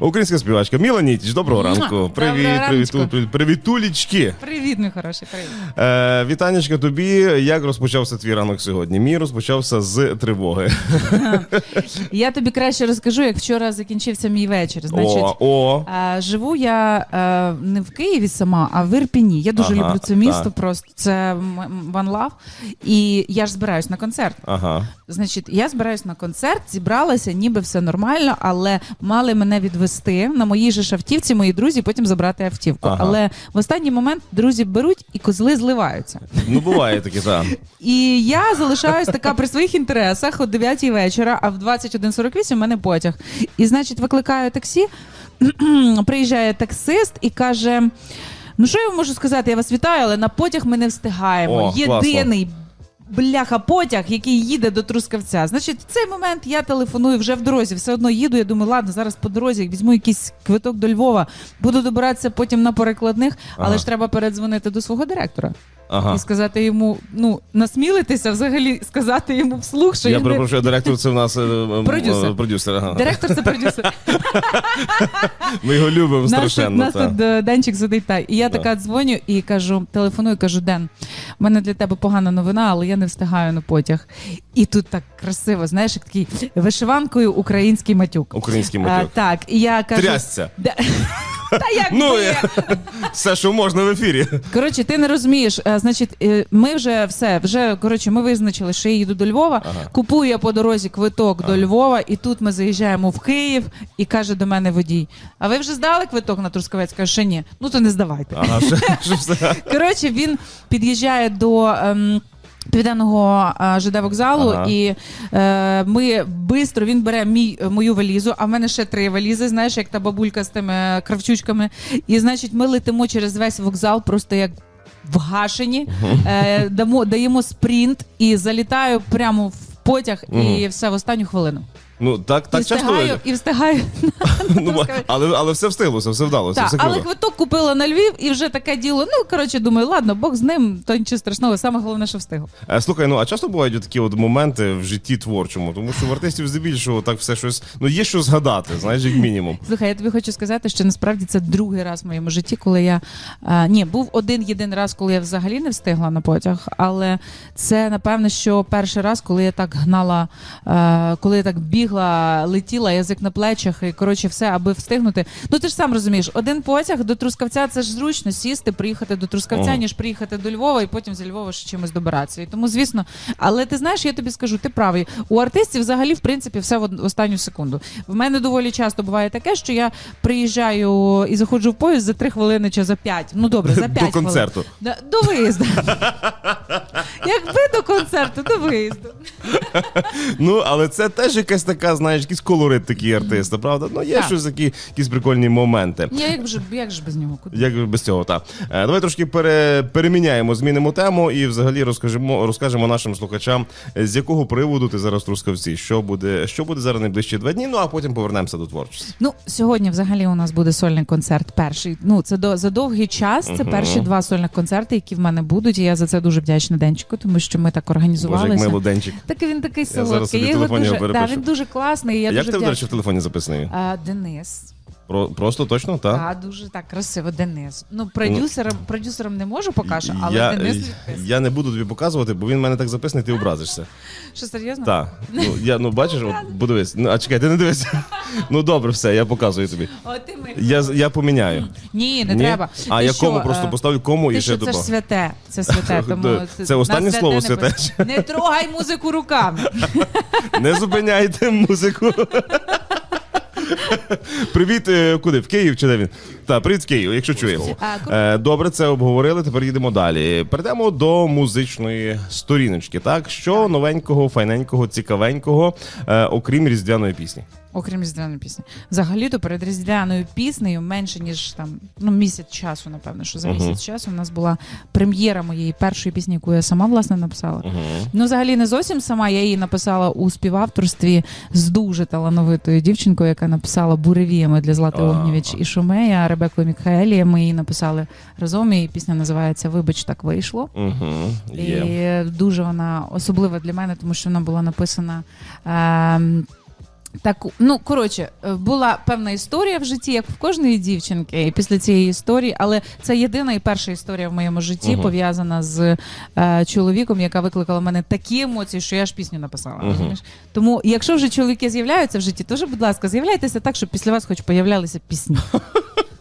Українська співачка Міла Нітіч, доброго Муа! ранку. Привіт, Доброго привіт, раночку. привіт, привітулічки. Привіт, мій хороший, привіт. Е, вітанечка тобі. Як розпочався твій ранок сьогодні? Мій розпочався з тривоги. Я тобі краще розкажу, як вчора закінчився мій вечір. Значить, О, о. е, живу я е, не в Києві сама, а в Ірпіні. Я дуже Ага, люблю це місто. так. Просто це м- м- One Love. І я ж збираюсь на концерт. Ага. Значить, я збираюсь на концерт, зібралася, ніби все нормально, але мали мене відвести на моїй же ж автівці, мої друзі, потім забрати автівку. Ага. Але в останній момент друзі беруть і козли зливаються. Ну, буває таке, так. І я залишаюсь така при своїх інтересах о 9 вечора, а в 21.48 у мене потяг. І, значить, викликаю таксі, приїжджає таксист і каже: Ну, що я вам можу сказати? Я вас вітаю, але на потяг ми не встигаємо. О, класно. Бляха потяг, який їде до Трускавця. Значить, в цей момент я телефоную вже в дорозі. Все одно їду. Я думаю, ладно, зараз по дорозі візьму якийсь квиток до Львова, буду добиратися потім на перекладних, але Ага. ж треба передзвонити до свого директора Ага. і сказати йому, ну насмілитися взагалі сказати йому вслух, що Я я не... перепрошую, директор це в нас е, м, Продюсер. е, продюсер. Ага. директор це продюсер. Ми його любимо Наш, тут- страшенно. нас та. тут е, Денчик сидить та. І я Да. така дзвоню і кажу, телефоную, кажу, Ден, в мене для тебе погана новина, але я не встигаю на потяг. І тут так красиво, знаєш, як такий вишиванкою український матюк. Український А, мотив. так, і я кажу. Трясця. «Да». Та як Ну, я- все, що можна в ефірі. Коротше, ти не розумієш. Е, Значить, е, ми вже все, вже коротше, ми визначили, що я їду до Львова. Ага. Купую я по дорозі квиток до Львова, і тут ми заїжджаємо в Київ, і каже до мене водій: А ви вже здали квиток на Трускавець? Каже, що ні. Ну то не здавайте. Ага, що, що все. Коротше, він під'їжджає до. Ем, Південного а, ЖД вокзалу, Ага. і е, ми бистро він бере мій мою валізу. А в мене ще три валізи. Знаєш, як та бабулька з тими кравчучками. І значить, ми летимо через весь вокзал, просто як вгашені. Е, дамо, даємо спринт і залітаю прямо в потяг, і все в останню хвилину. Ну, так, так і часто. встигаю, і встигаю. Ну, але, але все встиглося, все вдалося, Так, все але квиток купила на Львів, і вже таке діло. Ну коротше, думаю, ладно, Бог з ним, то нічого страшного. Саме головне, що встигла. Е, Слухай, ну а часто бувають такі от моменти в житті творчому, тому що в артистів здебільшого так все щось. Ну є що згадати, знаєш, як мінімум. Слухай, я тобі хочу сказати, що насправді це другий раз в моєму житті, коли я а, ні, був один єдиний раз, коли я взагалі не встигла на потяг. Але це напевно, що перший раз, коли я так гнала, а, коли я так бігла, летіла, язик на плечах, і коротше, все, аби встигнути. Ну ти ж сам розумієш, один потяг до Трускавця це ж зручно сісти, приїхати до Трускавця, Ага. ніж приїхати до Львова і потім з Львова ще чимось добиратися. І тому, звісно, але ти знаєш, я тобі скажу, ти правий. У артистів взагалі, в принципі, все в останню секунду. В мене доволі часто буває таке, що я приїжджаю і заходжу в поїзд за три хвилини чи за п'ять. Ну добре, за До п'ять хвилин. концерту. Да, до виїзду. Якби до концерту, до виїзду. Ну, але це теж якась така, знаєш, якийсь колорит такий артиста, правда? Ну, є Так. щось такі, якісь прикольні моменти. Ні, як же, як же без нього? Куди? Як без цього, так. Е, Давай трошки пере, переміняємо, змінимо тему і взагалі розкажемо, розкажемо нашим слухачам, е, з якого приводу ти зараз в трускавці, що буде, що буде зараз найближчі два дні, ну а потім повернемося до творчості. Ну, сьогодні взагалі у нас буде сольний концерт. Перший. Ну, це до за довгий час. Це перші два сольних концерти, які в мене будуть. І я за це дуже вдячна Денчику, тому що ми так Боже, як організувалися. милоденчик. Так він такий зараз солодкий. собі Я його дуже, да, перепишу. він дуже класний. і Я як дуже ти, до речі, в телефоні записаний? А, Денис. Про, просто точно, так? Так, дуже так красиво. Денис. Ну, продюсером, продюсером не можу поки що, але я, Денис я, відписує. я не буду тобі показувати, бо він в мене так записаний, ти образишся. Що серйозно? Так. Ну, я, ну бачиш, от, подивись. Ну, а чекай, ти не дивися. Ну добре, все, я показую тобі. О, ти ми. Я, я поміняю. Ні, не Ні? треба. А Ти я що, кому просто е, поставлю кому і Ти ще що, це ж святе. Це святе. Тому це останнє на слово святе не пи- Не трогай музику руками. Не зупиняйте музику. Привіт, е, куди? В Київ чи де він? Так, привіт в Київ, якщо чує. А, круто. Е, Добре, це обговорили. Тепер їдемо далі. Перейдемо до музичної сторіночки. Так, що новенького, файненького, цікавенького, е, окрім різдвяної пісні. Окрім різдвяної пісні. Взагалі-то перед різдвяною піснею менше ніж там ну місяць часу, напевно, що за місяць часу у нас була прем'єра моєї першої пісні, яку я сама власне написала. Угу. Ну, взагалі, не зовсім сама. Я її написала у співавторстві з дуже талановитою дівчинкою, яка написала буревіями для Злати. Огнєвіч і Шумея, Ребекою Мікхаелі. Ми її написали разом. І пісня називається Вибач, так вийшло. Угу. Є. І дуже вона особлива для мене, тому що вона була написана. ем, Так, ну коротше, е, була певна історія в житті, як в кожної дівчинки, і після цієї історії, але це єдина і перша історія в моєму житті, угу. пов'язана з е, чоловіком, яка викликала в мене такі емоції, що я ж пісню написала. Угу. Тому, якщо вже чоловіки з'являються в житті, то вже, будь ласка, з'являйтеся так, щоб після вас хоч появлялися пісні.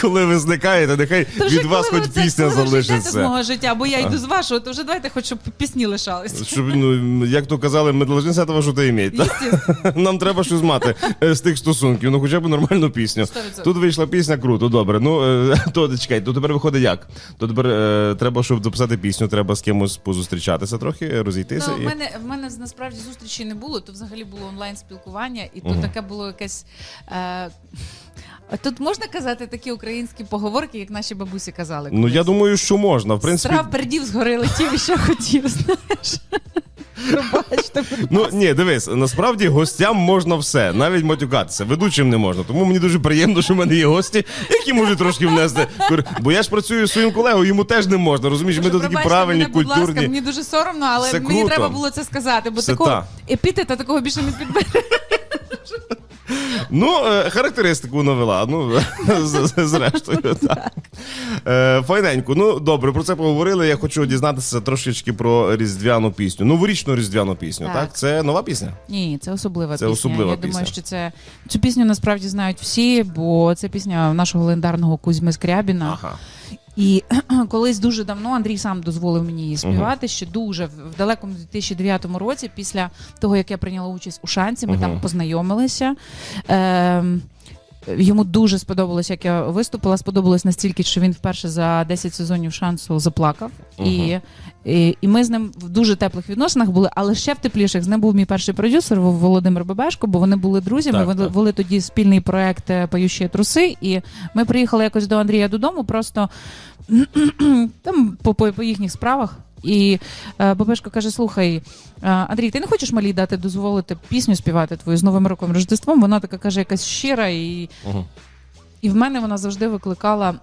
Коли- ви зникаєте, нехай То вже від вас коли хоч ви це пісня вже йдете з залишиться. мого життя, бо я йду з вашого, то вже давайте хоч щоб пісні лишалися. Щоб, ну, як то казали, ми повинні з того, що ти. Естественно. Нам треба щось мати е, з тих стосунків, ну хоча б нормальну пісню. 100%. Тут вийшла пісня, круто, добре. Ну е, то чекай, то тепер виходить як? То тепер е, треба, щоб записати пісню, треба з кимось позустрічатися трохи, розійтися. Ну, в і... мене в мене насправді зустрічі не було, то взагалі було онлайн спілкування, і то таке було якесь. Е, тут можна казати такі українські поговорки, як наші бабусі казали. Ну я думаю, що можна. В принципі, Страв пердів згори летів що хотів, знаєш. Пробачте, Ну ні, дивись, насправді гостям можна все, навіть матюкатися. Ведучим не можна. Тому мені дуже приємно, що в мене є гості, які можуть трошки внести. Бо я ж працюю зі своїм колегою, йому теж не можна. Розумієш, ми тут такі правильні, мене, будь ласка, мені дуже соромно, але Все мені круто. треба було це сказати, бо Все такого та. епітета такого більше не підбере. Ну, е, характеристику навела. Ну, зрештою, так. Е, Файненько. Ну, добре, про це поговорили. Я хочу дізнатися трошечки про різдвяну пісню. Новорічну різдвяну пісню, так? Так. Це нова пісня? Ні, це особлива Це пісня. особлива Я пісня. думаю, що це цю пісню насправді знають всі, бо це пісня нашого легендарного Кузьми Скрябіна. Ага. І колись дуже давно Андрій сам дозволив мені її співати. Ще дуже в далекому 2009 році, після того як я прийняла участь у шанці, ми там познайомилися. Ем, Йому дуже сподобалось, як я виступила. Сподобалось настільки, що він вперше за 10 сезонів шансу заплакав. І, і, і ми з ним в дуже теплих відносинах були, але ще в тепліших з ним був мій перший продюсер Володимир Бебешко, бо вони були друзями. Так, вони так. вели тоді спільний проект е, Пающі труси. І ми приїхали якось до Андрія додому, просто там по, по, по їхніх справах. І е, Бабешко каже: слухай, е, Андрій, ти не хочеш малій дати дозволити пісню співати твою з Новим роком Рождеством? Вона така каже, якась щира і. Угу. І в мене вона завжди викликала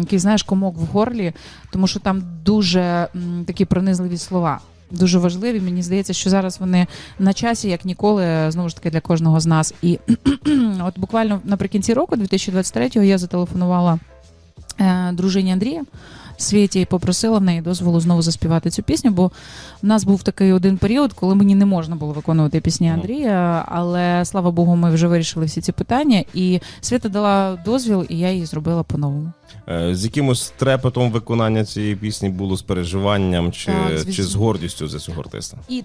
якийсь знаєш комок в горлі, тому що там дуже м, такі пронизливі слова. Дуже важливі. Мені здається, що зараз вони на часі, як ніколи, знову ж таки для кожного з нас. І от буквально наприкінці року, 2023-го, я зателефонувала е, дружині Андрія. Світі і попросила в неї дозволу знову заспівати цю пісню, бо в нас був такий один період, коли мені не можна було виконувати пісні Андрія. Але слава Богу, ми вже вирішили всі ці питання. І Свята дала дозвіл, і я її зробила по-новому. Е, З якимось трепетом виконання цієї пісні було з переживанням чи, Так, чи з гордістю за цього артиста? І,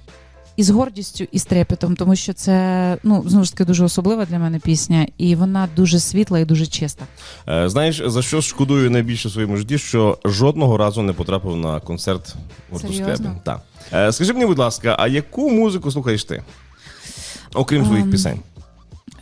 і з гордістю, і з трепетом, тому що це ну знову ж таки дуже особлива для мене пісня, і вона дуже світла і дуже чиста. Е, Знаєш, за що шкодую найбільше в своєму житті, що жодного разу не потрапив на концерт гурту Серйозно? Так. Е, Скажи мені, будь ласка, а яку музику слухаєш ти? Окрім своїх um... пісень.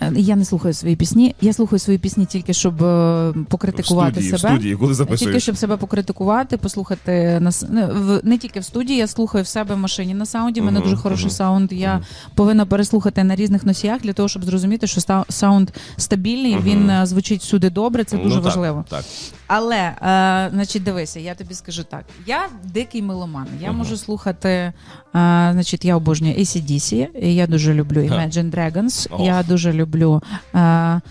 Е, Я не слухаю свої пісні. Я слухаю свої пісні тільки щоб покритикувати В покритикувати себе в студії, коли Тільки щоб себе покритикувати, послухати на не, в не тільки в студії, я слухаю в себе в машині на саунді. У мене Мгм, дуже хороший мгм. саунд. Я Мгм. повинна переслухати на різних носіях для того, щоб зрозуміти, що саунд стабільний, він е, звучить всюди добре. Це Ну, дуже так, важливо. Так. Але е, значить, дивися, я тобі скажу так: я дикий меломан. Я Мгм. можу слухати. Е, значить, я обожнюю ACDC, і я дуже люблю Imagine Dragons. О. Я дуже люблю. Е, е,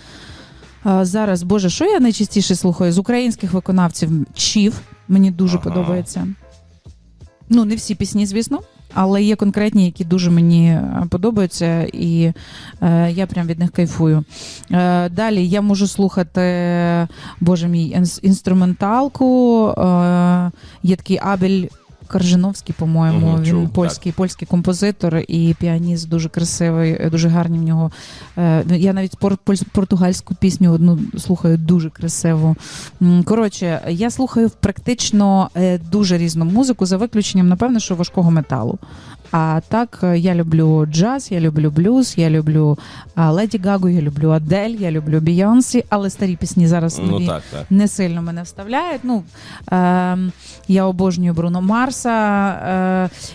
зараз, Боже, що я найчастіше слухаю? З українських виконавців Чів. Мені дуже Ага. подобається. Ну, не всі пісні, звісно. Але є конкретні, які дуже мені е, подобаються, і е, я прям від них кайфую. Е, далі я можу слухати, боже мій, інс- інструменталку. Е, є такий Абель Каржиновський, по-моєму. угу, він чув, польський, польський композитор і піаніст, дуже красивий, е, дуже гарні в нього. Е, я навіть пор- португальську пісню одну слухаю дуже красиву. Коротше, я слухаю практично е, дуже різну музику, за виключенням, напевно, що важкого металу. А так, е, я люблю джаз, я люблю блюз, я люблю а, Леді Гагу, я люблю Адель, я люблю Бійонсі, але старі пісні зараз Ну нові так, так. не сильно мене вставляють. Ну, е, я обожнюю Бруно Марса.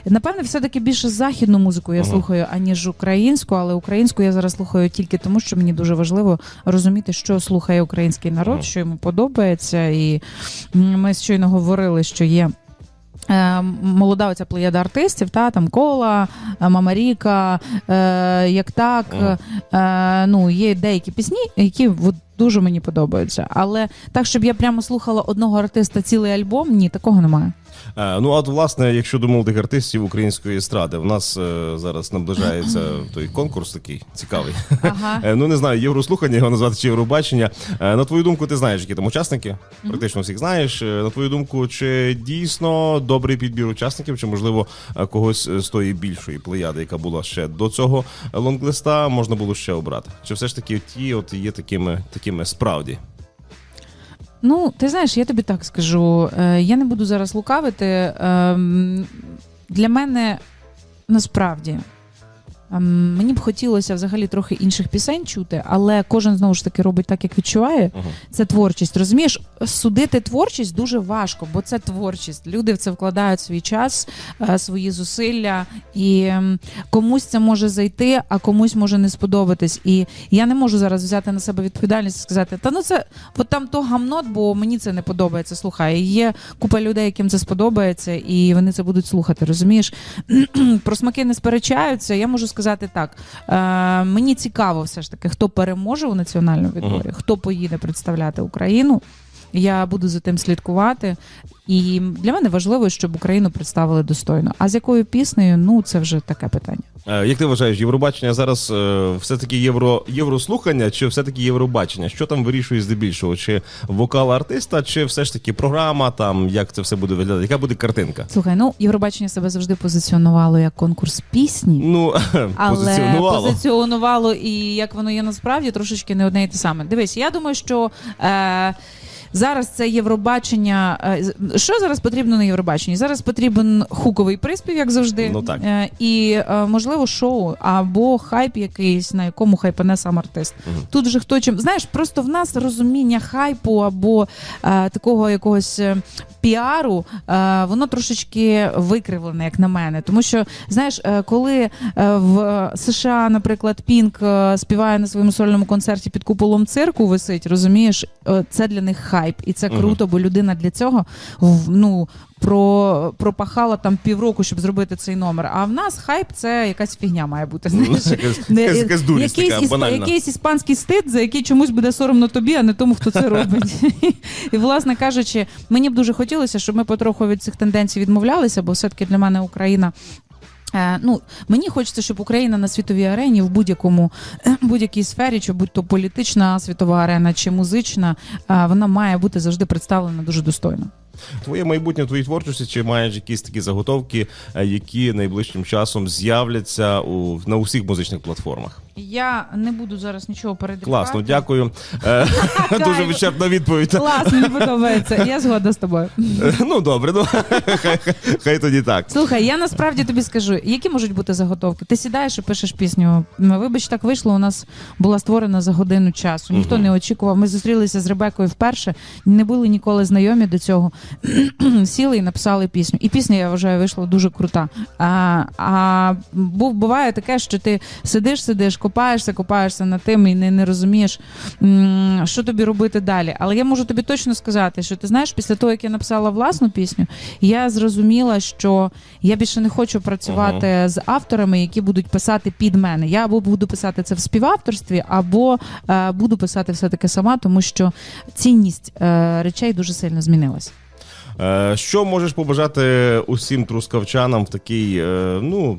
Е, напевне, все-таки більше західну музику я Ага. слухаю, аніж українську, але українську я зараз слухаю тільки тому, що мені дуже важливо розуміти, що слухає український народ, Ага. що йому подобається. І ми щойно говорили, що є. Е, молода оця плеяда артистів, та там кола, е, Мамаріка, е, як так. Е, ну, є деякі пісні, які от, дуже мені подобаються. Але так, щоб я прямо слухала одного артиста цілий альбом, ні, такого немає. Е, Ну, а от, власне, якщо до молодих артистів української естради, в нас е, зараз наближається той конкурс такий цікавий. Ага. Е, Ну не знаю, єврослухання його назвати чи євробачення. Е, На твою думку, ти знаєш, які там учасники? Практично всіх знаєш. Е, На твою думку, чи дійсно добрий підбір учасників, чи можливо е, когось е, з тої більшої плеяди, яка була ще до цього лонглиста, можна було ще обрати? Чи все ж таки ті от є такими, такими справді? Ну, ти знаєш, я тобі так скажу. Е, Я не буду зараз лукавити. Ем, Для мене насправді мені б хотілося взагалі трохи інших пісень чути, але кожен знову ж таки робить так, як відчуває. Ага. Це творчість. Розумієш, судити творчість дуже важко, бо це творчість. Люди в це вкладають свій час, е, свої зусилля, і ем, комусь це може зайти, а комусь може не сподобатись. І я не можу зараз взяти на себе відповідальність і сказати, та ну це от там то гамнот, бо мені це не подобається. Слухай, є купа людей, яким це сподобається, і вони це будуть слухати. Розумієш? Про смаки не сперечаються. Я можу сказати так. Е, мені цікаво, все ж таки, хто переможе у національному відборі, хто поїде представляти Україну. Я буду за тим слідкувати. І для мене важливо, щоб Україну представили достойно. А з якою піснею, ну це вже таке питання. Е, Як ти вважаєш, Євробачення зараз е, все-таки євро, єврослухання чи все-таки Євробачення? Що там вирішує здебільшого? Чи вокал артиста, чи все ж таки програма, там як це все буде виглядати? Яка буде картинка? Слухай, ну Євробачення себе завжди позиціонувало як конкурс пісні. Ну, Але позиціонувало. позиціонувало і як воно є насправді трошечки не одне і те саме. Дивись, я думаю, що е, зараз це Євробачення. Е, що зараз потрібно на Євробаченні? Зараз потрібен хуковий приспів, як завжди. Ну, так. Е, і е, можливо шоу або хайп якийсь, на якому хайпане сам артист. Мгм. Тут вже хто чим. Знаєш, просто в нас розуміння хайпу або е, такого якогось. Піару воно трошечки викривлене, як на мене. Тому що знаєш, коли в США, наприклад, Пінк співає на своєму сольному концерті під куполом цирку, висить, розумієш, це для них хайп, і це круто, бо людина для цього ну. Про пропахала там півроку, щоб зробити цей номер. А в нас хайп це якась фігня має бути. Знаєш, Ну, Якась якась- дурість така якийсь іспанський стид, за який чомусь буде соромно тобі, а не тому, хто це робить. І, власне кажучи, мені б дуже хотілося, щоб ми потроху від цих тенденцій відмовлялися, бо все-таки для мене Україна. Е, ну, мені хочеться, щоб Україна на світовій арені в будь-якому будь-якій сфері, чи будь то політична світова арена чи музична, е, вона має бути завжди представлена дуже достойно. Твоє майбутнє в твоїй творчості, чи маєш якісь такі заготовки, е, які найближчим часом з'являться у, на усіх музичних платформах? Я не буду зараз нічого передивляти. Класно, дякую. Е, Дуже вичерпна відповідь. Клас, мені подобається. Я згодна з тобою. Ну добре, ну хай, тоді так. Слухай, я насправді тобі скажу, які можуть бути заготовки? Ти сідаєш і пишеш пісню. Вибач, так вийшло. У нас була створена за годину часу. Ніхто не очікував. Ми зустрілися з Ребекою вперше, не були ніколи знайомі до цього. Сіли і написали пісню. І пісня, я вважаю, вийшла дуже крута. А, а був буває таке, що ти сидиш, сидиш, копаєшся, копаєшся над тим і не, не розумієш, що тобі робити далі. Але я можу тобі точно сказати, що ти знаєш, після того, як я написала власну пісню, я зрозуміла, що я більше не хочу працювати з авторами, які будуть писати під мене. Я або буду писати це в співавторстві, або е, буду писати все таки сама, тому що цінність е, речей дуже сильно змінилась. Е, Що можеш побажати усім трускавчанам в такий, е, ну.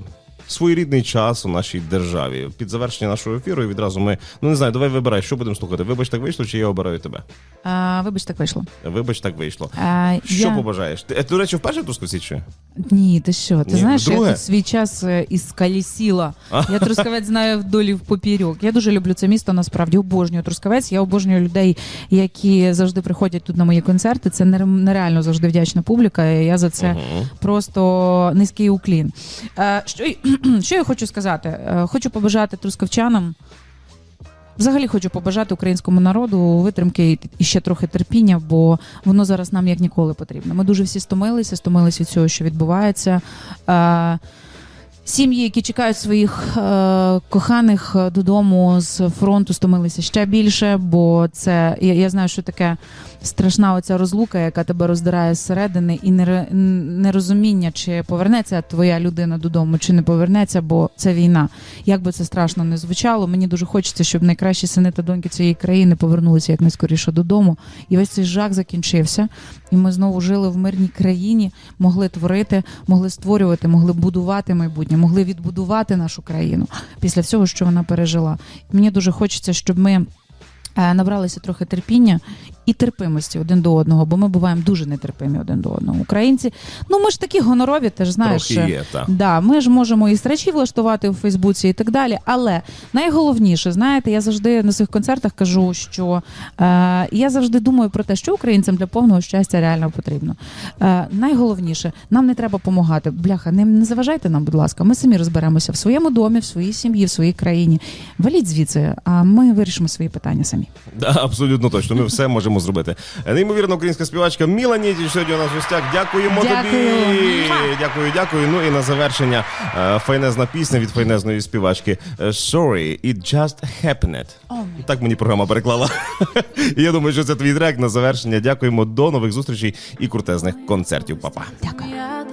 Своєрідний час у нашій державі під завершення нашого ефіру. І відразу ми ну не знаю, давай вибирай, що будемо слухати. Вибач, так вийшло, чи я обираю тебе? А, вибач, так вийшло. Вибач, так вийшло. А, Що я... побажаєш? Ти, е, до речі, вперше Трускавці чи? Ні, ти що? Ти Ні, знаєш, вдруге? я тут свій час е, із Калісіла. Я Трускавець знаю вдолі в попірьок. Я дуже люблю це місто. Насправді обожнюю Трускавець. Я обожнюю людей, які завжди приходять тут на мої концерти. Це нере- нереально завжди вдячна публіка. І я за це просто низький уклін. Е, що, що я хочу сказати? Е, хочу побажати трускавчанам. Взагалі хочу побажати українському народу витримки і- ще трохи терпіння, бо воно зараз нам як ніколи потрібно. Ми дуже всі стомилися, стомилися від цього, що відбувається. Сім'ї, які чекають своїх е, коханих е, додому з фронту, стомилися ще більше, бо це я, я знаю, що таке страшна оця розлука, яка тебе роздирає зсередини, і нерозуміння, чи повернеться твоя людина додому, чи не повернеться, бо це війна. Як би це страшно не звучало, мені дуже хочеться, щоб найкращі сини та доньки цієї країни повернулися якнайскоріше додому. І весь цей жах закінчився, і ми знову жили в мирній країні, могли творити, могли створювати, могли будувати майбутнє, могли відбудувати нашу країну після всього, що вона пережила. Мені дуже хочеться, щоб ми. е, Набралися трохи терпіння і терпимості один до одного, бо ми буваємо дуже нетерпимі один до одного. Українці, ну ми ж такі гонорові, ти ж знаєш. Трохи є, так. Да, ми ж можемо і стречі влаштувати у Фейсбуці і так далі. Але найголовніше, знаєте, я завжди на своїх концертах кажу, що е, я завжди думаю про те, що українцям для повного щастя реально потрібно. Е, найголовніше, нам не треба допомагати. Бляха, не, не заважайте нам, будь ласка. Ми самі розберемося в своєму домі, в своїй сім'ї, в своїй країні. Валіть звідси, а ми вирішимо свої питання самі. Да, абсолютно точно. Ми все можемо зробити. Неймовірна українська співачка Міла Нітіч сьогодні у нас в гостях. Дякуємо Дякую. тобі. Дякую, дякую. Ну і на завершення е, файнезна пісня від файнезної співачки е, Sorry, it just happened. Так мені програма переклала. І я думаю, що це твій трек на завершення. Дякуємо. До нових зустрічей і крутезних концертів. Па-па. Дякую.